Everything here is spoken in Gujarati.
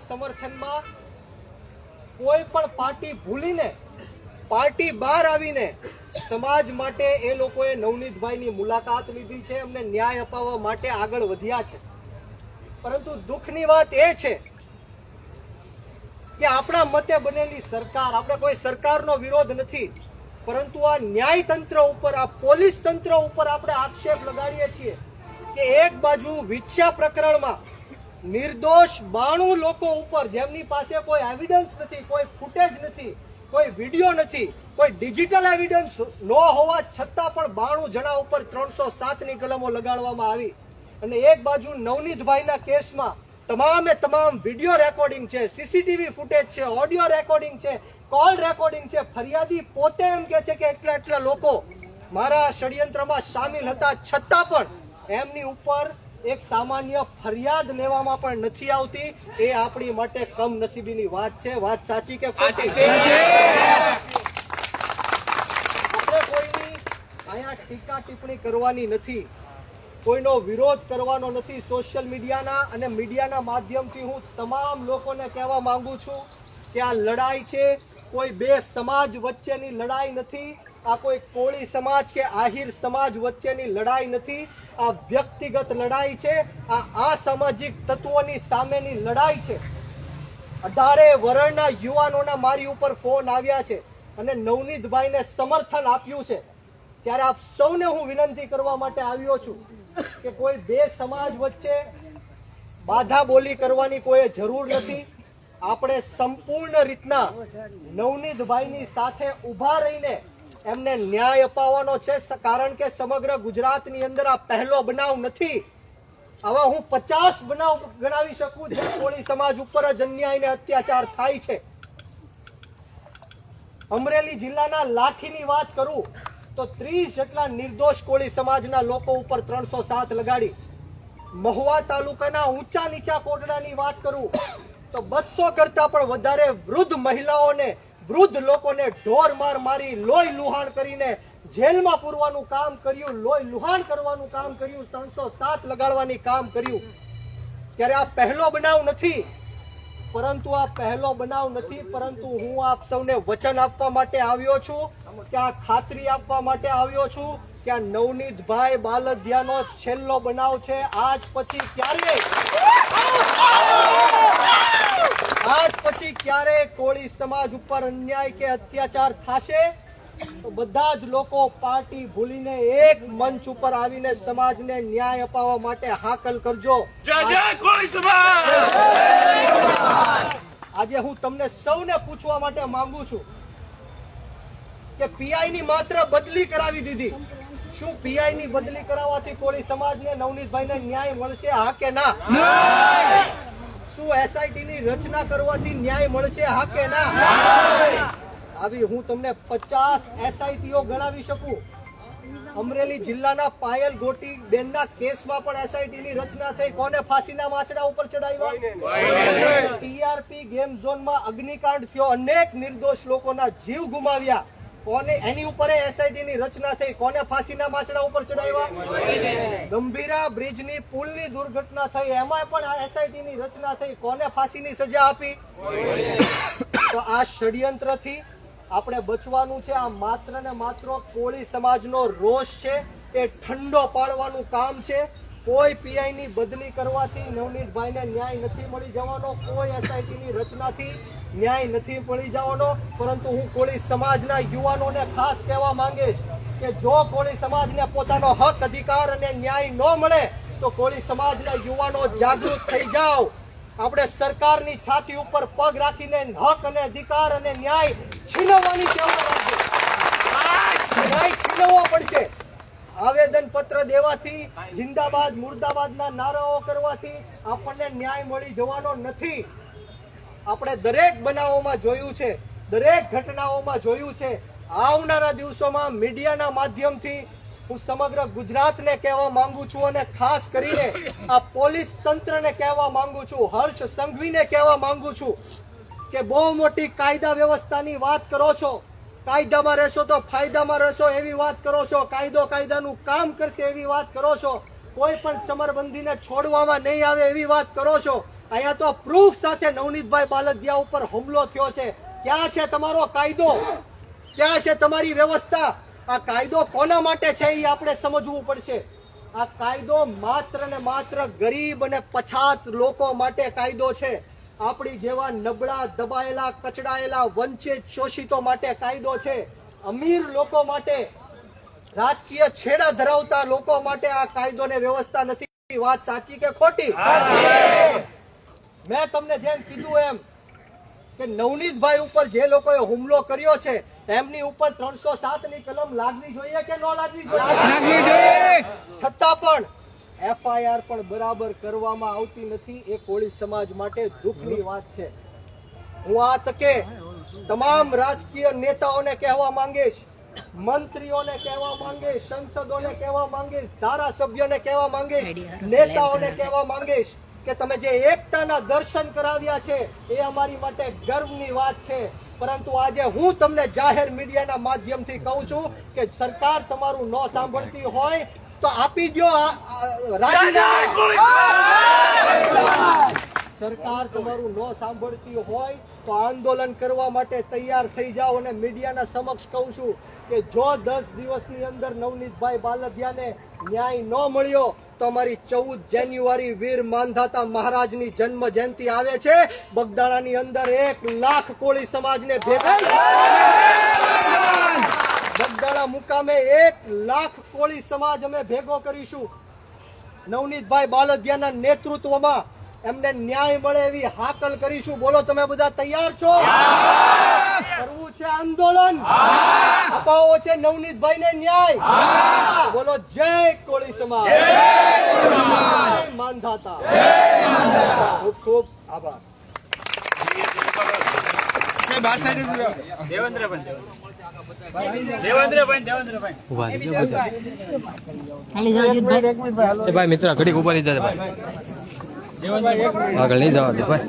સમર્થનમાં કોઈ પણ પાર્ટી ભૂલીને, પાર્ટી બહાર આવીને સમાજ માટે એ લોકોએ નવનીતભાઈની મુલાકાત લીધી છે એમને ન્યાય અપાવવા માટે આગળ વધ્યા છે. પરંતુ દુઃખની વાત એ છે કે આપણા મતે બનેલી સરકાર, આપણે કોઈ સરકારનો વિરોધ નથી, પરંતુ આ ન્યાય તંત્ર ઉપર, આ પોલીસ તંત્ર ઉપર આપણે આક્ષેપ લગાડીએ છીએ કે એક બાજુ વિછ્યા પ્રકરણમાં નિર્દોષ બાણું લોકો ઉપર જેમની પાસે કોઈ એવિડન્સ નથી, કોઈ ફૂટેજ નથી, કોઈ વીડિયો નથી, કોઈ ડિજિટલ એવિડન્સ ન હોવા છતાં પણ બાણું જણા ઉપર ત્રણસો સાતની કલમો લગાડવામાં આવી. અને એક બાજુ નવનીતભાઈના કેસમાં તમામે તમામ વીડિયો રેકોર્ડિંગ છે સીસીટીવી ફૂટેજ છે ઓડિયો રેકોર્ડિંગ છે કોલ રેકોર્ડિંગ છે. ફરિયાદી પોતે એમ કે છે કે એટલા એટલા લોકો મારા ષડયંત્રમાં સામેલ હતા. છતાં પણ એમની ઉપર એક સામાન્ય ફરિયાદ લેવામાં પણ નથી આવતી. એ આપણી માટે કમનસીબીની વાત છે. વાત સાચી કે ખોટી? કોઈની અહીંયા ટીકા ટિપ્પણી કરવાની નથી. કોઈનો વિરોધ કરવાનો નથી સોશિયલ મીડિયાના અને મીડિયાના માધ્યમથી હું તમામ લોકોને કહેવા માંગુ છું કે આ લડાઈ છે. કોઈ બે સમાજ વચ્ચેની લડાઈ નથી. આ કોઈ કોળી સમાજ કે આહિર સમાજ વચ્ચેની લડાઈ નથી, આ વ્યક્તિગત લડાઈ છે, આ અસામાજિક તત્વોની સામેની લડાઈ છે. અઢારે વરણના યુવાનોના મારી ઉપર ફોન આવ્યા છે અને નવનીતભાઈને સમર્થન આપ્યું છે. ત્યારે આપ સૌને હું વિનંતી કરવા માટે આવ્યો છું કે કોઈ બે સમાજ વચ્ચે બાધા બોલી કરવાની કોઈ જરૂર નથી. આપણે સંપૂર્ણ રીતના નવનીતભાઈની સાથે ઊભા રહીને એમને ન્યાય અપાવવાનો છે કારણ કે સમગ્ર ગુજરાતની અંદર આ પહેલો બનાવ નથી. આવા હું પચાસ બનાવ ગણાવી શકું જે કોળી સમાજ ઉપર જ અન્યાય ને અત્યાચાર થાય છે. અમરેલી જિલ્લાના લાઠીની વાત કરું, તો ત્રીસ જેટલા નિર્દોષ કોળી સમાજના લોકો ઉપર ત્રણસો સાત લગાડી. મહુવા તાલુકાના ઊંચા નીચા કોટડાની વાત કરું, તો બસો કરતા પણ વધારે વૃદ્ધ મહિલાઓને વૃદ્ધ લોકોને ઢોર માર મારી, લોહી લુહાણ કરીને જેલમાં પૂરવાનું કામ કર્યું, લોહી લુહાણ કરવાનું કામ કર્યું, ત્રણસો સાત લગાડવાની કામ કર્યું. ત્યારે આ પહેલો બનાવ નથી. પરંતુ આ પહેલો બનાવ નથી, પરંતુ હું આપ સૌને વચન આપવા માટે આવ્યો છું આ ખાતરી આપવા માટે આવ્યો છું કે આ નવનીતભાઈ બાલધિયાનો છેલ્લો બનાવ છે. આજ પછી ક્યારેય આજ પછી કોળી સમાજ ઉપર અન્યાય કે અત્યાચાર થશે તો બધા જ લોકો પાર્ટી ભૂલીને એક મંચ ઉપર આવીને સમાજને ન્યાય અપાવવા માટે હાકલ કરજો. જય જય કોળી સમાજ! આજે હું તમને સૌને પૂછવા માટે માંગુ છું કે પીઆઈ ની માત્ર બદલી કરાવી દીધી. શું પીઆઈ ની બદલી કરાવવાથી કોળી સમાજને નવનીતભાઈને ન્યાય મળશે હા કે ના! શું એસઆઈટી ની રચના કરવાથી ન્યાય મળશે હા કે ના? આવી હું તમને પચાસ એસઆઈટીઓ ગણાવી શકું. અમરેલી જિલ્લાના પાયલ ગોટી બેનના કેસમાં પણ એસઆઈટી ની રચના થઈ. કોને ફાંસીના માછડા ઉપર ચડાવ્યા? ટીઆરપી ગેમ ઝોનમાં અગ્નિકાંડ થયો. અનેક નિર્દોષ લોકોના જીવ ગુમાવ્યા. કોને એની ઉપર એસઆઈટી ની રચના થઈ? કોને ફાંસીના માચડા ઉપર ચડાવ્યા? ગંભીરા બ્રિજની પુલની દુર્ઘટના થઈ. એમાં પણ એસઆઈટી ની રચના થઈ. કોને ફાંસીની સજા આપી? તો આ ષડયંત્રથી આપણે બચવાનું છે. આ માત્ર ને માત્ર કોળી સમાજનો રોષ છે. એ ઠંડો પાડવાનું કામ છે. કોઈ પીઆઈ ની બદલી કરવાથી નવનીતભાઈને ન્યાય નથી મળી જવાનો, કોઈ એસઆઈટી ની રચનાથી ન્યાય નથી મળી જવાનો. પરંતુ હું કોળી સમાજના યુવાનોને ખાસ કહેવા માંગીશ કે જો કોળી સમાજને પોતાનો હક, અધિકાર અને ન્યાય ન મળે, તો કોળી સમાજના યુવાનો જાગૃત થઈ જાઓ. આપણે સરકારની છાતી ઉપર પગ રાખીને હક અને અધિકાર અને ન્યાય છીનવવાની ટેવ ન્યાય છીનવવો પડશે. આવેદન પત્ર દેવાથી, જિંદાબાદ, મુર્દાબાદના નારાઓ કરવાથી આપણને ન્યાય મળી જવાનો નથી. આપણે દરેક બનાવોમાં જોયું છે, દરેક ઘટનાઓમાં જોયું છે. આવનારા દિવસોમાં મીડિયાના માધ્યમથી હું સમગ્ર ગુજરાતને કહેવા માંગુ છું અને ખાસ કરીને આ પોલીસ તંત્રને કહેવા માંગુ છું, હર્ષ સંઘવીને કહેવા માંગુ છું કે બહુ મોટી કાયદા વ્યવસ્થાની વાત કરો છો. કાયદામાં રહેશો તો ફાયદામાં રહેશો એવી વાત કરો છો. કાયદો કાયદાનું કામ કરશે એવી વાત કરો છો. કોઈ પણ ચમરબંધીને છોડવામાં નહીં આવે એવી વાત કરો છો. અહીંયા તો પ્રૂફ સાથે નવનીતભાઈ બાલદિયા ઉપર હુમલો થયો છે. ક્યાં છે તમારો કાયદો? ક્યાં છે તમારી વ્યવસ્થા? આ કાયદો કોના માટે છે એ આપણે સમજવું પડશે. આ કાયદો માત્ર ને માત્ર ગરીબ અને પછાત લોકો માટે કાયદો છે. આપણી જેવા નબળા દબાયેલા કચડાયેલા વંચિત શોષિતો માટે કાયદો છે. અમીર લોકો માટે રાજકીય છેડા ધરાવતા લોકો માટે આ કાયદોને વ્યવસ્થા નથી. વાત સાચી કે ખોટી? મેં તમને જેમ કીધું એમ કે નવનીતભાઈ ઉપર જે લોકોએ હુમલો કર્યો છે એમની ઉપર ત્રણસો સાતની કલમ લાગવી જોઈએ કે ન લાગવી જોઈએ. છતાં પણ એફઆઈઆર પણ બરાબર કરવામાં આવતી નથી. એ કોળી સમાજ માટે દુઃખની વાત છે. હું આ તકે તમામ રાજકીય નેતાઓને કહેવા માંગીશ, મંત્રીઓને કહેવા માંગીશ, સંસદોને કહેવા માંગીશ, ધારાસભ્યોને કહેવા માંગીશ, નેતાઓને કહેવા માંગીશ કે તમે જે એકતાના દર્શન કરાવ્યા છે એ અમારી માટે ગર્વની વાત છે. પરંતુ આજે હું તમને જાહેર મીડિયાના માધ્યમથી કહું છું કે સરકાર તમારું ન સાંભળતી હોય તો આપી દો સરકાર તમારું ન સાંભળતી હોય તો આંદોલન કરવા માટે તૈયાર થઈ જાઓ અને મીડિયાના સમક્ષ કહું છું કે જો દસ દિવસની અંદર નવનીતભાઈ બાલદિયાને ન્યાય ન મળ્યો તો અમારી ચૌદ જાન્યુઆરી વીર માંધાતા મહારાજની જન્મ જયંતિ આવે છે. બગદાણાની અંદર એક લાખ કોળી સમાજને ભેગા બગદાણા મુકામે એક લાખ કોળી સમાજ અમે ભેગો કરીશું. નવનીતભાઈ બાલદિયાના નેતૃત્વમાં એમને ન્યાય મળે એવી હાકલ કરીશું. બોલો, તમે બધા તૈયાર છો? કરવું છે આંદોલન? અપાવો છે નવનીતભાઈ ને ન્યાય? બોલો, જય કોળી સમાજ. જય માનધાતા. ખૂબ ખૂબ આભાર. ભાઈ મિત્ર ઘડીક ઊભા લીધા ભાઈ. આગળ નહીં જવા દે ભાઈ.